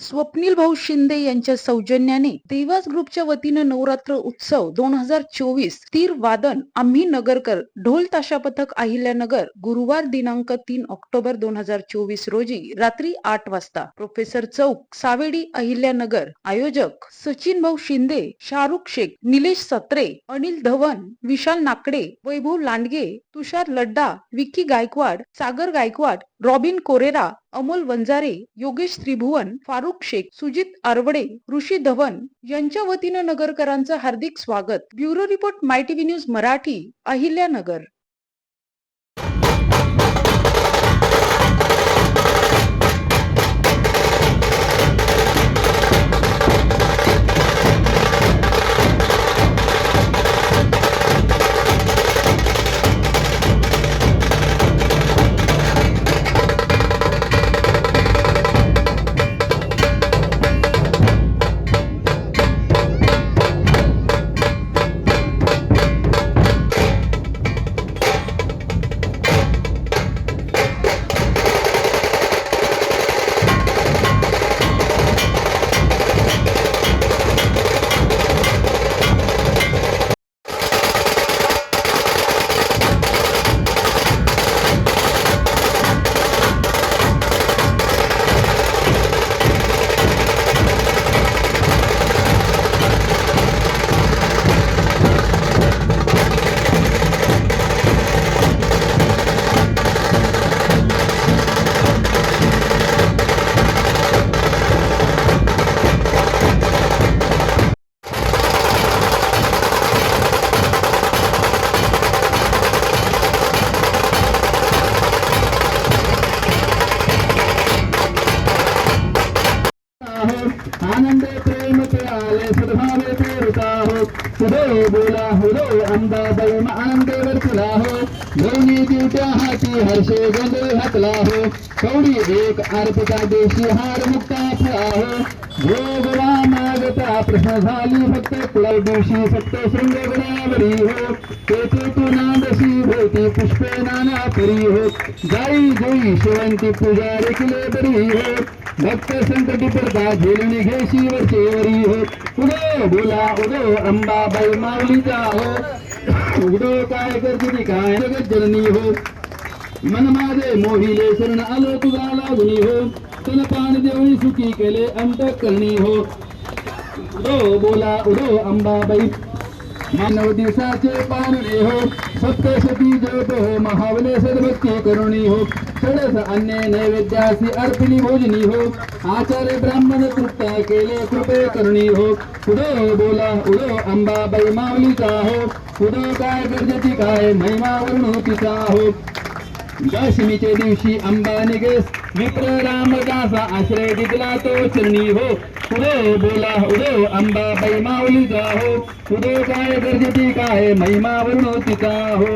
स्वप्नील भाऊ शिंदे यांच्या सौजन्याने देवास ग्रुपच्या वतीनं नवरात्र उत्सव दोन हजार चोवीस तीर वादन आम्ही नगरकर ढोल ताशा पथक अहिल्यानगर गुरुवार दिनांक तीन ऑक्टोबर दोन हजार चोवीस रोजी रात्री आठ वाजता. प्रोफेसर चौक सावेडी अहिल्यानगर आयोजक सचिन भाऊ शिंदे शाहरुख शेख निलेश सत्रे अनिल धवन विशाल नाकडे वैभव लांडगे तुषार लड्डा विकी गायकवाड सागर गायकवाड रॉबिन कोरेरा अमोल वंजारे योगेश त्रिभुवन फारुख शेख सुजित आरवडे ऋषी धवन यांच्या वतीनं नगरकरांचं हार्दिक स्वागत. Bureau report my TV news Marathi Ahilyanagar. हो बोला हुदो अंबाबाई आनंदे वर्तला हो. दोन्ही दिवट्या हाती हर्षे गोंधळ घातला हो. कवडी एक अर्पिता देशी हार मुक्ता फळा हो. भोगवा मागता प्रश्न झाली फक्त कुळा दिवशी सत्य शृंगगुणावरी हो तेथे तू नांदशी भोवती पुष्पे नाना परी हो जाई जोई शिवंती पूजा रेखले बरी हो भक्त संकटी पडता झेलून घेशी वरचेवरी हो उदो बोला उडो अंबाबाई माऊलीचा हो उडो काय करते काय जगत जननी हो मन माझे मोहिले शरण आलो तुझा लागुनी हो तन पान देऊन सुखी केले अंत करणी हो उडो बोला उडो अंबाबाई. मानव दिवसाचे पानणे हो सप्तशती जप हो महावले सद्भक्ती करुणी हो. षडस अन्य नैवेद्यासी अर्पिणी भोजनी हो. आचार्य ब्राह्मण तृप्त केले कृपे करुणी हो. उडो बोला उडो अंबाबाई माऊलीचा हो. उडो काय गरजती काय महिमा वर्णो तिचा हो. दशमीचे दिवशी अंबा निघेस विप्र रामदासा आश्रय दिला तो चरणी हो. उदो बोला उडो अंबाबाई माऊलीचा हो. उदो काय गरजती काय महिमा वर्णो तिचा हो.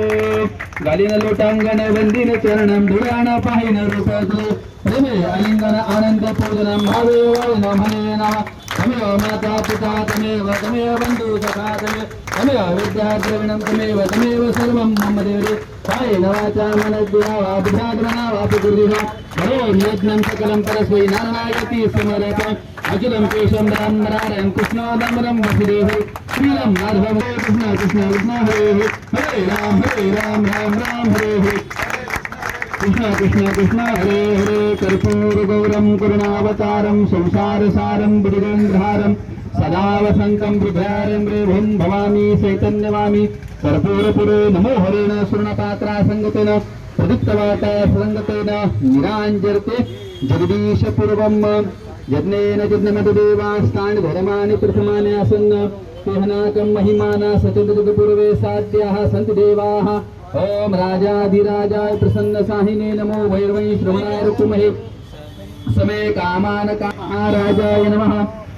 गालीन लोटांगण वंदिन चरणम धुळाण पाहिन रूपसले प्रेमे अलिंगन आनंद पूजनम भावे वाळिन म्हणे तमेव माता पिता तमेव तमेव बंधू सखा तमेव तमेव विद्या द्रविणं तमेव तमेव सर्वं मम देवरे. काय नवाचा मनद्या वा बुद्धात्मना वा हरे भरो नियज्ञं सकलं परस्मै नारायती समरत अखिलं केशं राम नारायण कृष्णादमरं वसुदेव श्रीरं माधवं हरे कृष्ण कृष्ण कृष्ण हरे हरे हरे राम हरे राम राम राम हरे हरे कृष्ण कृष्ण कृष्ण हरे हरे कर्पूर गौरम करुणावतारम संसार सदा वसंतं बिभ्रारं रेभुं भवामी चैतन्यवामी नमो हरेण सुवर्णपात्रा संगतेन प्रदीप्तवाता संगतेन निराञ्जरते जगदीश पूर्वं यज्ञेन यज्ञमदेवास्तानि धर्माणि प्रथमानि आसन् तेहनाकं महिमाना सचतुर्गपूर्वे साध्याः सन्ति देवाः। ॐ राजाधिराजाय प्रसन्नसाहिने नमो वैर्वै श्रवणाय रुकुमहे समे कामान राजाय नमः।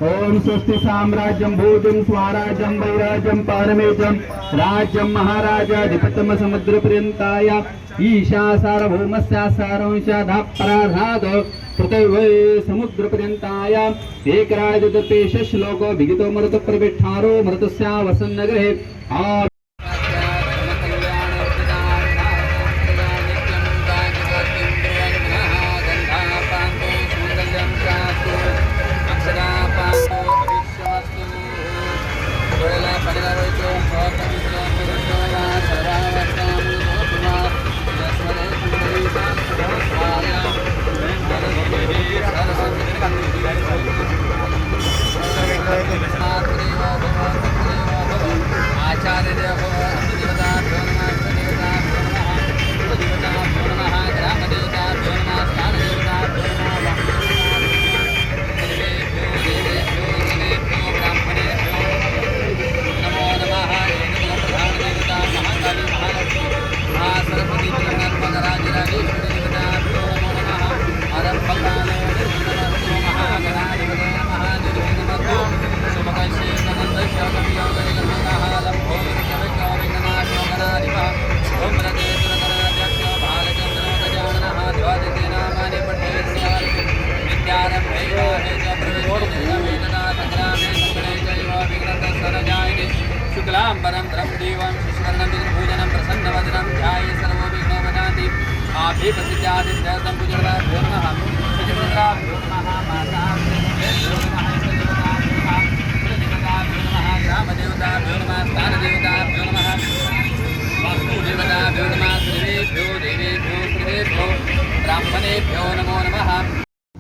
ఓం స్వస్తి సామ్రాజ్యం భూజం స్వరాజ్యం వైరాజ్యం పారమేజం రాజ్యం మహారాజాధిపతమ సముద్ర పర్యంతాయ ఈశా సారభౌమస్య సారంశాధాపరాధాదో కృతవై సముద్ర పర్యంతాయ ఏకరాజదపేష శ్లోకో విగితో మృత ప్రవిఠారో మృతస్యా వసన్నగృహే ఆ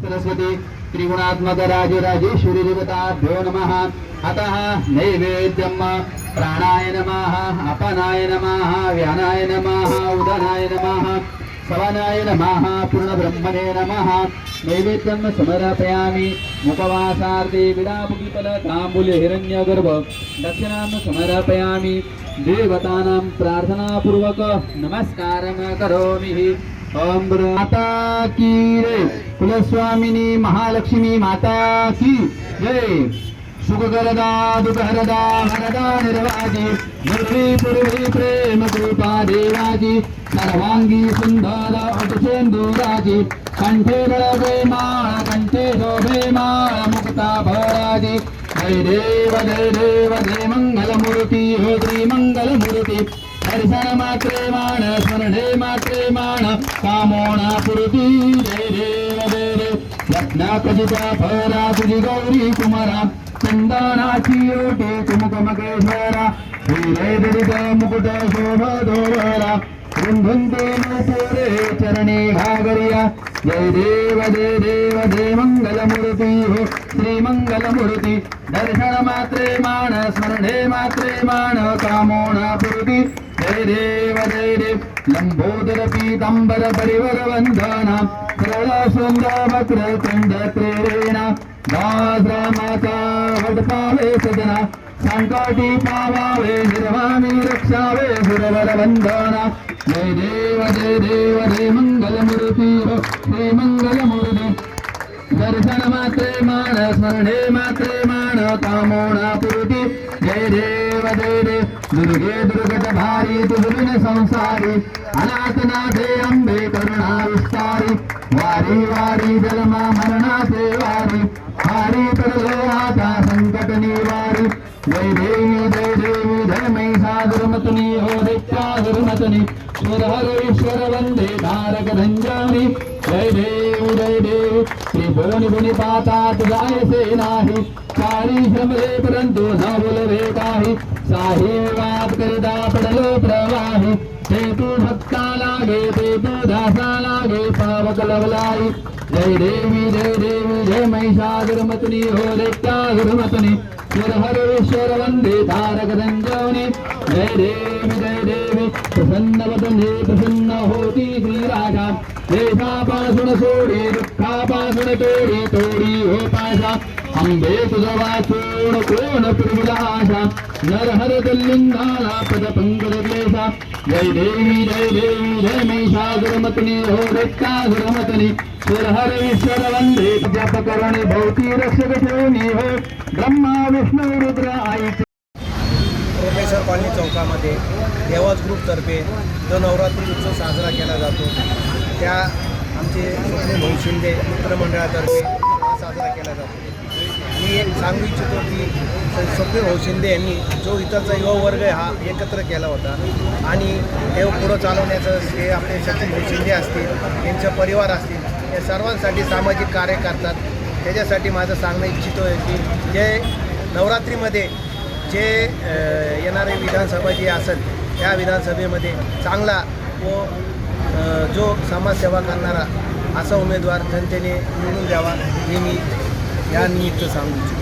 सरस्वती त्रिगुणात्मक राजराजेश्वरी देवताभ्यो नमः. अतः नैवेद्यम प्राणाय नमः अपनाय नमः व्यानाय नमः उदनाय नमः. सवनाय नमः पूर्णब्रह्मणे नमः। नैवेद्यं समर्पयामि। मुखवासार्थे विडामुखिफलताम्बूल्य हिरण्यगर्भ दक्षिणां समर्पयामि। देवतानां प्रार्थनापूर्वक नमस्कारं करोमि। ॐ माता की रे। कुलस्वामिनी महालक्ष्मी माता की जय। सुखकरदा दुखहरदा हरदा निर्वाजी निर्वी पूर्वी प्रेम कृपा देवाजी सर्वांगी सुंदर अटसेंदुराजी कंठे बळवे माळ कंठे शोभे माळ मुक्ता भराजी जय देव जय देव जय मंगलमूर्ती हो श्री मंगलमूर्ती। दर्शन मात्रे माण स्मरणे मात्रे माण कामोणा पुरती जय देव। जय देव तुझी गौरी कुमारा चंदनाची ओटे कुमुकमकेश्वरा हिरे दरित मुकुट शोभ दोवरा रुंधुंते नुपुरे चरणी घागरिया जय देव जय देव जय मंगलमूर्ती हो श्री दर्शन मात्रे मान स्मरणे मात्रे मान कामोणा पूर्ती जय देव जय देव लंबोदर पीतांबर परिवर वंदना सरळ सुंदर वक्र कंड प्रेरणा दासरामाचा वट पावे सजना संकटी पावावे निर्वामी रक्षावे सुरवर वंदना जय देव जय देव जय मंगलमूर्ती हो श्री मंगलमूर्ती दर्शन मात्रे मान स्मरणे मात्रे मान कामोणा पुरुती जय देव जय देव दुर्गे दुर्गट भारी दुर्विन संसारी अनाथनाथे अंबे करुणा विस्तारी वारी वारी जन्मा मरणाचे वारी हारी पडलो आता संकट निवारी जय देवी जय देवी हो जय महिषासुरमतनी हो दैत्यासुरमतनी सुर हर वंदे तारक धंजानी जय देव जय देव त्रिभुवनी भुनी पाता जायसे नाही चारी श्रमले परंतु न बोलवे काही। साही करिता पडलो प्रवाही। हे तू भक्ता लागे ते तू दासा लागे पावक लवलाई जय देवी जय देवी जय महिषासुरमतनी हो दैत्यासुरमतनी सुर हर ईश्वर वंदे तारक धंजवनी जय देवी जय देवी प्रसन्न वदने प्रसन्न होती श्रीराजा. देशापासून सोडी दुःखापासून तोडी तोडी हो पाशा अंबे तुझा वाचून कोण पुरविला आशा नर हर पद पंकज क्लेशा जय देवी जय देवी जय महिषासुरमतनी हो दैत्यासुरमतनी सुर सुरहर ईश्वर वंदे जप करणे भोवती रक्षक ठेवणी हो ब्रह्मा विष्णू रुद्र आईचे प्रोफेसर कॉलनी चौकामध्ये देवाज ग्रुपतर्फे जो नवरात्री उत्सव साजरा केला जातो त्या आमचे स्वप्ने भाऊ शिंदे मित्रमंडळातर्फे हा साजरा केला जातो मी एक सांगू इच्छितो की स्वप्नील भाऊ शिंदे यांनी जो इतरचा युवा वर्ग आहे हा एकत्र केला होता. आणि हे पुढं चालवण्याचं हे आपले सचिन भाऊ शिंदे असतील त्यांचे परिवार असतील या सर्वांसाठी सामाजिक कार्य करतात. त्याच्यासाठी माझं सांगणं इच्छितो आहे की जे नवरात्रीमध्ये जे येणारे विधानसभा जी असेल त्या विधानसभेमध्ये चांगला व जो समाजसेवा करणारा असा उमेदवार जनतेने निवडून द्यावा हे मी या निमित्त सांगू इच्छितो